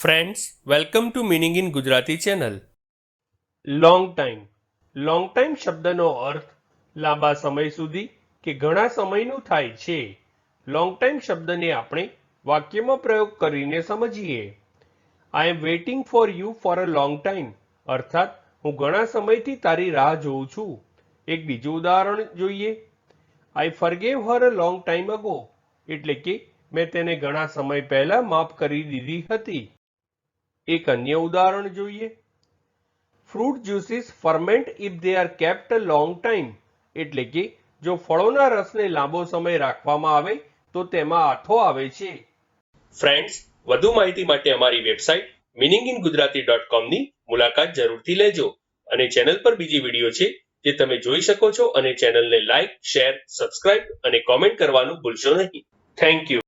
Friends welcome to meaning in Gujarati channel long time long time શબ્દનો અર્થ લાંબા સમય સુધી કે ઘણા સમયનું થાય છે. લોંગ ટાઈમ શબ્દને આપણે વાક્યમાં પ્રયોગ કરીને સમજીએ. I am waiting for you for a long time અર્થાત, હું ઘણા સમયથી તારી રાહ જોઉં છું. એક બીજું ઉદાહરણ જોઈએ. I forgave her a long time ago એટલે કે, મેં તેને ઘણા સમય પહેલા માફ કરી દીધી હતી. એક અન્ય ઉદાહરણ જોઈએ. Fruit juices ferment if they are kept long time એટલે કે જો ફળોના રસને લાંબો સમય રાખવામાં આવે, તો તેમાં આથો આવે છે. ફ્રેન્ડ્સ વધુ માહિતી માટે અમારી website meaning in Gujarati dot કોમની મુલાકાત જરૂરથી લેજો અને ચેનલ પર બીજી વીડિયો છે જે તમે જોઈ શકો છો અને ચેનલને લાઇક શેર સબસ્ક્રાઇબ અને કોમેન્ટ કરવાનું ભૂલશો નહીં. Thank you